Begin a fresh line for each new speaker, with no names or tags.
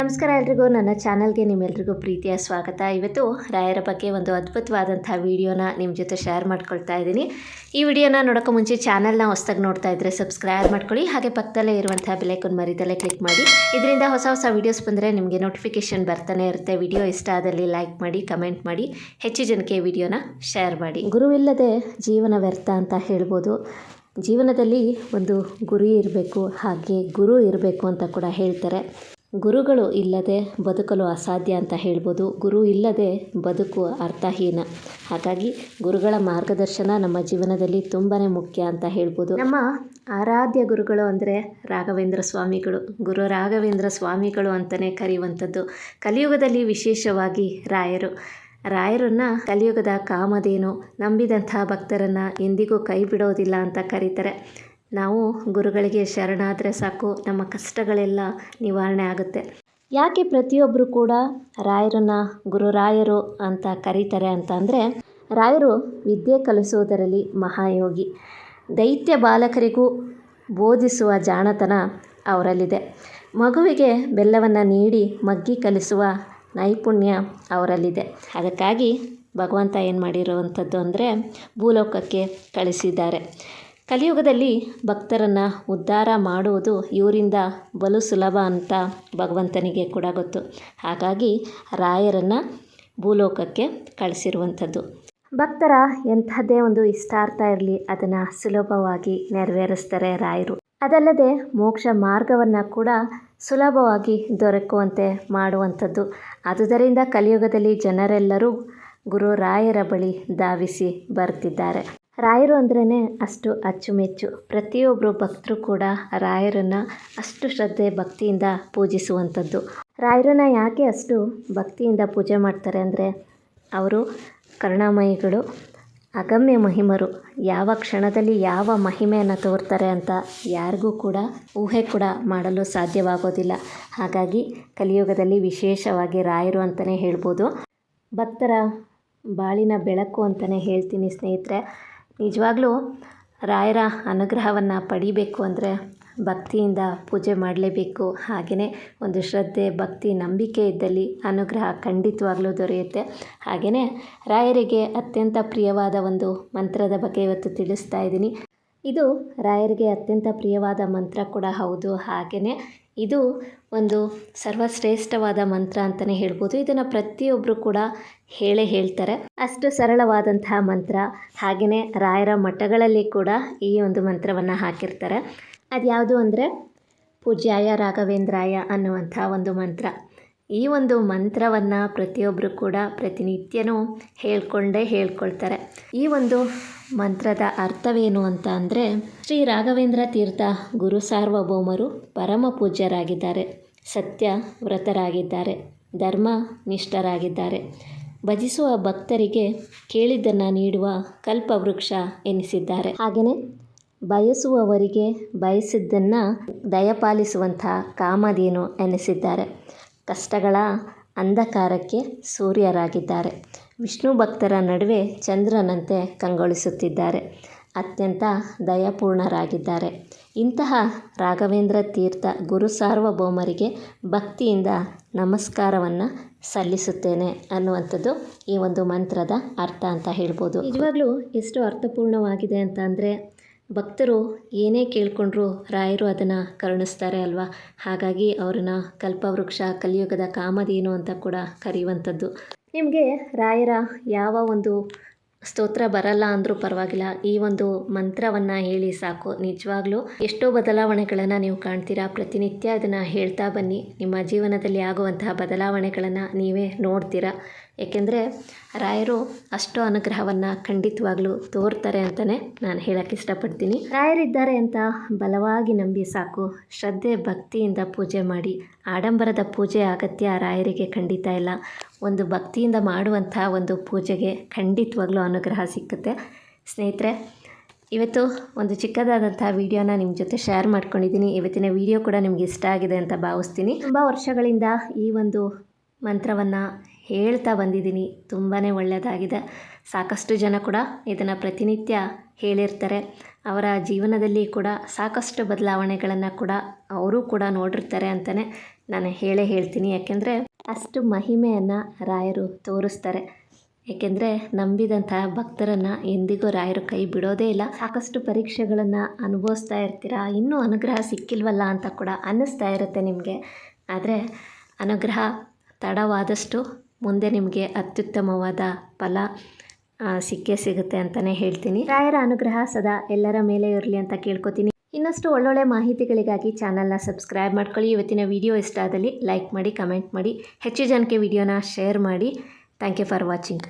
ನಮಸ್ಕಾರ ಎಲ್ರಿಗೂ. ನನ್ನ ಚಾನಲ್ಗೆ ನಿಮ್ಮೆಲ್ರಿಗೂ ಪ್ರೀತಿಯ ಸ್ವಾಗತ. ಇವತ್ತು ರಾಯರ ಬಗ್ಗೆ ಒಂದು ಅದ್ಭುತವಾದಂಥ ವಿಡಿಯೋನ ನಿಮ್ಮ ಜೊತೆ ಶೇರ್ ಮಾಡ್ಕೊಳ್ತಾ ಇದ್ದೀನಿ. ಈ ವಿಡಿಯೋನ ನೋಡೋಕ್ಕೂ ಮುಂಚೆ ಚಾನಲ್ನ ಹೊಸದಾಗಿ ನೋಡ್ತಾ ಇದ್ದರೆ ಸಬ್ಸ್ಕ್ರೈಬ್ ಮಾಡ್ಕೊಳ್ಳಿ. ಹಾಗೆ ಪಕ್ಕದಲ್ಲೇ ಇರುವಂಥ ಬೆಲೈಕನ್ ಮರಿದಲ್ಲೇ ಕ್ಲಿಕ್ ಮಾಡಿ. ಇದರಿಂದ ಹೊಸ ಹೊಸ ವೀಡಿಯೋಸ್ ಬಂದರೆ ನಿಮಗೆ ನೋಟಿಫಿಕೇಷನ್ ಬರ್ತಾನೆ ಇರುತ್ತೆ. ವಿಡಿಯೋ ಇಷ್ಟ ಆದಲ್ಲಿ ಲೈಕ್ ಮಾಡಿ, ಕಮೆಂಟ್ ಮಾಡಿ, ಹೆಚ್ಚು ಜನಕ್ಕೆ ವಿಡಿಯೋನ ಶೇರ್ ಮಾಡಿ. ಗುರುವಿಲ್ಲದೆ ಜೀವನ ವ್ಯರ್ಥ ಅಂತ ಹೇಳ್ಬೋದು. ಜೀವನದಲ್ಲಿ ಒಂದು ಗುರಿ ಇರಬೇಕು. ಹಾಗೆ ಗುರು ಇರಬೇಕು ಅಂತ ಕೂಡ ಹೇಳ್ತಾರೆ. ಗುರುಗಳು ಇಲ್ಲದೆ ಬದುಕಲು ಅಸಾಧ್ಯ ಅಂತ ಹೇಳ್ಬೋದು. ಗುರು ಇಲ್ಲದೆ ಬದುಕು ಅರ್ಥಹೀನ. ಹಾಗಾಗಿ ಗುರುಗಳ ಮಾರ್ಗದರ್ಶನ ನಮ್ಮ ಜೀವನದಲ್ಲಿ ತುಂಬಾ ಮುಖ್ಯ ಅಂತ ಹೇಳ್ಬೋದು. ನಮ್ಮ ಆರಾಧ್ಯ ಗುರುಗಳು ಅಂದರೆ ರಾಘವೇಂದ್ರ ಸ್ವಾಮಿಗಳು. ಗುರು ರಾಘವೇಂದ್ರ ಸ್ವಾಮಿಗಳು ಅಂತಲೇ ಕರೆಯುವಂಥದ್ದು. ಕಲಿಯುಗದಲ್ಲಿ ವಿಶೇಷವಾಗಿ ರಾಯರು. ರಾಯರನ್ನು ಕಲಿಯುಗದ ಕಾಮಧೇನು ನಂಬಿದಂಥ ಭಕ್ತರನ್ನು ಎಂದಿಗೂ ಕೈ ಬಿಡೋದಿಲ್ಲ ಅಂತ ಕರೀತಾರೆ. ನಾವು ಗುರುಗಳಿಗೆ ಶರಣಾದರೆ ಸಾಕು. ನಮ್ಮ ಕಷ್ಟಗಳೆಲ್ಲ ನಿವಾರಣೆ ಆಗುತ್ತೆ. ಯಾಕೆ ಪ್ರತಿಯೊಬ್ಬರು ಕೂಡ ರಾಯರನ್ನು ಗುರುರಾಯರು ಅಂತ ಕರೀತಾರೆ ಅಂತ ಅಂದರೆ, ರಾಯರು ವಿದ್ಯೆ ಕಲಿಸುವುದರಲ್ಲಿ ಮಹಾಯೋಗಿ. ದೈತ್ಯ ಬಾಲಕರಿಗೂ ಬೋಧಿಸುವ ಜಾಣತನ ಅವರಲ್ಲಿದೆ. ಮಗುವಿಗೆ ಬೆಲ್ಲವನ್ನು ನೀಡಿ ಮಗ್ಗಿ ಕಲಿಸುವ ನೈಪುಣ್ಯ ಅವರಲ್ಲಿದೆ. ಅದಕ್ಕಾಗಿ ಭಗವಂತ ಏನು ಮಾಡಿರುವಂಥದ್ದು ಅಂದರೆ ಭೂಲೋಕಕ್ಕೆ ಕಳಿಸಿದ್ದಾರೆ. ಕಲಿಯುಗದಲ್ಲಿ ಭಕ್ತರನ್ನು ಉದ್ಧಾರ ಮಾಡುವುದು ಇವರಿಂದ ಬಲು ಸುಲಭ ಅಂತ ಭಗವಂತನಿಗೆ ಕೂಡ ಗೊತ್ತು. ಹಾಗಾಗಿ ರಾಯರನ್ನು ಭೂಲೋಕಕ್ಕೆ ಕಳಿಸಿರುವಂಥದ್ದು. ಭಕ್ತರ ಎಂಥದ್ದೇ ಒಂದು ಇಷ್ಟಾರ್ಥ ಇರಲಿ, ಅದನ್ನು ಸುಲಭವಾಗಿ ನೆರವೇರಿಸ್ತಾರೆ ರಾಯರು. ಅದಲ್ಲದೆ ಮೋಕ್ಷ ಮಾರ್ಗವನ್ನು ಕೂಡ ಸುಲಭವಾಗಿ ದೊರಕುವಂತೆ ಮಾಡುವಂಥದ್ದು. ಆದುದರಿಂದ ಕಲಿಯುಗದಲ್ಲಿ ಜನರೆಲ್ಲರೂ ಗುರು ರಾಯರ ಬಳಿ ಧಾವಿಸಿ ಬರ್ತಿದ್ದಾರೆ. ರಾಯರು ಅಂದ್ರೇ ಅಷ್ಟು ಅಚ್ಚುಮೆಚ್ಚು. ಪ್ರತಿಯೊಬ್ಬರು ಭಕ್ತರು ಕೂಡ ರಾಯರನ್ನು ಅಷ್ಟು ಶ್ರದ್ಧೆ ಭಕ್ತಿಯಿಂದ ಪೂಜಿಸುವಂಥದ್ದು. ರಾಯರನ್ನು ಯಾಕೆ ಅಷ್ಟು ಭಕ್ತಿಯಿಂದ ಪೂಜೆ ಮಾಡ್ತಾರೆ ಅಂದರೆ ಅವರು ಕರುಣಾಮಯಿಗಳು, ಅಗಮ್ಯ ಮಹಿಮರು. ಯಾವ ಕ್ಷಣದಲ್ಲಿ ಯಾವ ಮಹಿಮೆಯನ್ನು ತೋರ್ತಾರೆ ಅಂತ ಯಾರಿಗೂ ಕೂಡ ಊಹೆ ಕೂಡ ಮಾಡಲು ಸಾಧ್ಯವಾಗೋದಿಲ್ಲ. ಹಾಗಾಗಿ ಕಲಿಯುಗದಲ್ಲಿ ವಿಶೇಷವಾಗಿ ರಾಯರು ಅಂತಲೇ ಹೇಳ್ಬೋದು. ಭಕ್ತರ ಬಾಳಿನ ಬೆಳಕು ಅಂತಲೇ ಹೇಳ್ತೀನಿ ಸ್ನೇಹಿತರೆ. ನಿಜವಾಗ್ಲೂ ರಾಯರ ಅನುಗ್ರಹವನ್ನು ಪಡಿಬೇಕು ಅಂದರೆ ಭಕ್ತಿಯಿಂದ ಪೂಜೆ ಮಾಡಲೇಬೇಕು. ಹಾಗೆಯೇ ಒಂದು ಶ್ರದ್ಧೆ, ಭಕ್ತಿ, ನಂಬಿಕೆ ಇದ್ದಲ್ಲಿ ಅನುಗ್ರಹ ಖಂಡಿತವಾಗ್ಲೂ ದೊರೆಯುತ್ತೆ. ಹಾಗೆಯೇ ರಾಯರಿಗೆ ಅತ್ಯಂತ ಪ್ರಿಯವಾದ ಒಂದು ಮಂತ್ರದ ಬಗ್ಗೆ ಇವತ್ತು ತಿಳಿಸ್ತಾ ಇದ್ದೀನಿ. ಇದು ರಾಯರಿಗೆ ಅತ್ಯಂತ ಪ್ರಿಯವಾದ ಮಂತ್ರ ಕೂಡ ಹೌದು ಹಾಗೆಯೇ ಇದು ಒಂದು ಸರ್ವಶ್ರೇಷ್ಠವಾದ ಮಂತ್ರ ಅಂತಲೇ ಹೇಳ್ಬೋದು. ಇದನ್ನು ಪ್ರತಿಯೊಬ್ಬರು ಕೂಡ ಹೇಳೇ ಹೇಳ್ತಾರೆ. ಅಷ್ಟು ಸರಳವಾದಂತಹ ಮಂತ್ರ ಹಾಗೆಯೇ ರಾಯರ ಮಠಗಳಲ್ಲಿ ಕೂಡ ಈ ಒಂದು ಮಂತ್ರವನ್ನು ಹಾಕಿರ್ತಾರೆ. ಅದು ಯಾವುದು ಅಂದರೆ ಪೂಜ್ಯಾಯ ರಾಘವೇಂದ್ರಾಯ ಅನ್ನುವಂಥ ಒಂದು ಮಂತ್ರ. ಈ ಒಂದು ಮಂತ್ರವನ್ನು ಪ್ರತಿಯೊಬ್ಬರು ಕೂಡ ಪ್ರತಿನಿತ್ಯನೂ ಹೇಳ್ಕೊಂಡೇ ಹೇಳ್ಕೊಳ್ತಾರೆ. ಈ ಒಂದು ಮಂತ್ರದ ಅರ್ಥವೇನು ಅಂತ ಅಂದರೆ, ಶ್ರೀ ರಾಘವೇಂದ್ರ ತೀರ್ಥ ಗುರು ಸಾರ್ವಭೌಮರು ಪರಮ ಪೂಜ್ಯರಾಗಿದ್ದಾರೆ. ಸತ್ಯ ವ್ರತರಾಗಿದ್ದಾರೆ. ಧರ್ಮ ನಿಷ್ಠರಾಗಿದ್ದಾರೆ. ಭಜಿಸುವ ಭಕ್ತರಿಗೆ ಕೇಳಿದ್ದನ್ನು ನೀಡುವ ಕಲ್ಪವೃಕ್ಷ ಎನಿಸಿದ್ದಾರೆ. ಹಾಗೆಯೇ ಬಯಸುವವರಿಗೆ ಬಯಸಿದ್ದನ್ನು ದಯಪಾಲಿಸುವಂಥ ಕಾಮಧೇನು ಎನಿಸಿದ್ದಾರೆ. ಕಷ್ಟಗಳ ಅಂಧಕಾರಕ್ಕೆ ಸೂರ್ಯರಾಗಿದ್ದಾರೆ. ವಿಷ್ಣು ಭಕ್ತರ ನಡುವೆ ಚಂದ್ರನಂತೆ ಕಂಗೊಳಿಸುತ್ತಿದ್ದಾರೆ. ಅತ್ಯಂತ ದಯಪೂರ್ಣರಾಗಿದ್ದಾರೆ. ಇಂತಹ ರಾಘವೇಂದ್ರ ತೀರ್ಥ ಗುರು ಸಾರ್ವಭೌಮರಿಗೆ ಭಕ್ತಿಯಿಂದ ನಮಸ್ಕಾರವನ್ನು ಸಲ್ಲಿಸುತ್ತೇನೆ ಅನ್ನುವಂಥದ್ದು ಈ ಒಂದು ಮಂತ್ರದ ಅರ್ಥ ಅಂತ ಹೇಳ್ಬೋದು. ನಿಜವಾಗ್ಲೂ ಎಷ್ಟು ಅರ್ಥಪೂರ್ಣವಾಗಿದೆ ಅಂತ ಅಂದರೆ ಭಕ್ತರು ಏನೇ ಕೇಳಿಕೊಂಡ್ರೂ ರಾಯರು ಅದನ್ನು ಕರುಣಿಸ್ತಾರೆ ಅಲ್ವಾ? ಹಾಗಾಗಿ ಅವ್ರನ್ನ ಕಲ್ಪವೃಕ್ಷ, ಕಲಿಯುಗದ ಕಾಮಧೇನು ಅಂತ ಕೂಡ ಕರೆಯುವಂಥದ್ದು. ನಿಮಗೆ ರಾಯರ ಯಾವ ಒಂದು ಸ್ತೋತ್ರ ಬರಲ್ಲ ಅಂದರೂ ಪರವಾಗಿಲ್ಲ. ಈ ಒಂದು ಮಂತ್ರವನ್ನು ಹೇಳಿ ಸಾಕು. ನಿಜವಾಗ್ಲೂ ಎಷ್ಟೋ ಬದಲಾವಣೆಗಳನ್ನು ನೀವು ಕಾಣ್ತೀರಾ. ಪ್ರತಿನಿತ್ಯ ಅದನ್ನು ಹೇಳ್ತಾ ಬನ್ನಿ. ನಿಮ್ಮ ಜೀವನದಲ್ಲಿ ಆಗುವಂತಹ ಬದಲಾವಣೆಗಳನ್ನು ನೀವೇ ನೋಡ್ತೀರಾ. ಏಕೆಂದರೆ ರಾಯರು ಅಷ್ಟೋ ಅನುಗ್ರಹವನ್ನು ಖಂಡಿತವಾಗ್ಲೂ ತೋರ್ತಾರೆ ಅಂತಲೇ ನಾನು ಹೇಳಕ್ಕೆ ಇಷ್ಟಪಡ್ತೀನಿ. ರಾಯರಿದ್ದಾರೆ ಅಂತ ಬಲವಾಗಿ ನಂಬಿ ಸಾಕು. ಶ್ರದ್ಧೆ, ಭಕ್ತಿಯಿಂದ ಪೂಜೆ ಮಾಡಿ. ಆಡಂಬರದ ಪೂಜೆ ಅಗತ್ಯ ರಾಯರಿಗೆ ಖಂಡಿತ ಇಲ್ಲ. ಒಂದು ಭಕ್ತಿಯಿಂದ ಮಾಡುವಂಥ ಒಂದು ಪೂಜೆಗೆ ಖಂಡಿತವಾಗ್ಲೂ ಅನುಗ್ರಹ ಸಿಕ್ಕುತ್ತೆ. ಸ್ನೇಹಿತರೆ, ಇವತ್ತು ಒಂದು ಚಿಕ್ಕದಾದಂಥ ವಿಡಿಯೋನ ನಿಮ್ಮ ಜೊತೆ ಶೇರ್ ಮಾಡ್ಕೊಂಡಿದ್ದೀನಿ. ಇವತ್ತಿನ ವಿಡಿಯೋ ಕೂಡ ನಿಮ್ಗೆ ಇಷ್ಟ ಆಗಿದೆ ಅಂತ ಭಾವಿಸ್ತೀನಿ. ತುಂಬ ವರ್ಷಗಳಿಂದ ಈ ಒಂದು ಮಂತ್ರವನ್ನು ಹೇಳ್ತಾ ಬಂದಿದ್ದೀನಿ. ತುಂಬಾ ಒಳ್ಳೆಯದಾಗಿದೆ. ಸಾಕಷ್ಟು ಜನ ಕೂಡ ಇದನ್ನು ಪ್ರತಿನಿತ್ಯ ಹೇಳಿರ್ತಾರೆ. ಅವರ ಜೀವನದಲ್ಲಿ ಕೂಡ ಸಾಕಷ್ಟು ಬದಲಾವಣೆಗಳನ್ನು ಕೂಡ ಅವರು ಕೂಡ ನೋಡಿರ್ತಾರೆ ಅಂತಲೇ ನಾನು ಹೇಳೇ ಹೇಳ್ತೀನಿ. ಯಾಕೆಂದರೆ ಅಷ್ಟು ಮಹಿಮೆಯನ್ನು ರಾಯರು ತೋರಿಸ್ತಾರೆ. ಏಕೆಂದರೆ ನಂಬಿದಂತಹ ಭಕ್ತರನ್ನು ಎಂದಿಗೂ ರಾಯರು ಕೈ ಬಿಡೋದೇ ಇಲ್ಲ. ಸಾಕಷ್ಟು ಪರೀಕ್ಷೆಗಳನ್ನು ಅನುಭವಿಸ್ತಾ ಇರ್ತೀರಾ? ಇನ್ನೂ ಅನುಗ್ರಹ ಸಿಕ್ಕಿಲ್ವಲ್ಲ ಅಂತ ಕೂಡ ಅನ್ನಿಸ್ತಾ ಇರುತ್ತೆ ನಿಮಗೆ. ಆದರೆ ಅನುಗ್ರಹ ತಡವಾದಷ್ಟು ಮುಂದೆ ನಿಮಗೆ ಅತ್ಯುತ್ತಮವಾದ ಫಲ ಸಿಕ್ಕೇ ಸಿಗುತ್ತೆ ಅಂತಲೇ ಹೇಳ್ತೀನಿ. ರಾಯರ ಅನುಗ್ರಹ ಸದಾ ಎಲ್ಲರ ಮೇಲೆ ಇರಲಿ ಅಂತ ಕೇಳ್ಕೊತೀನಿ. ಇನ್ನಷ್ಟು ಒಳ್ಳೊಳ್ಳೆ ಮಾಹಿತಿಗಳಿಗಾಗಿ ಚಾನಲ್ನ ಸಬ್ಸ್ಕ್ರೈಬ್ ಮಾಡ್ಕೊಳ್ಳಿ. ಇವತ್ತಿನ ವಿಡಿಯೋ ಇಷ್ಟ ಆದಲ್ಲಿ ಲೈಕ್ ಮಾಡಿ, ಕಮೆಂಟ್ ಮಾಡಿ, ಹೆಚ್ಚು ಜನಕ್ಕೆ ವಿಡಿಯೋನ ಶೇರ್ ಮಾಡಿ. Thank you for watching.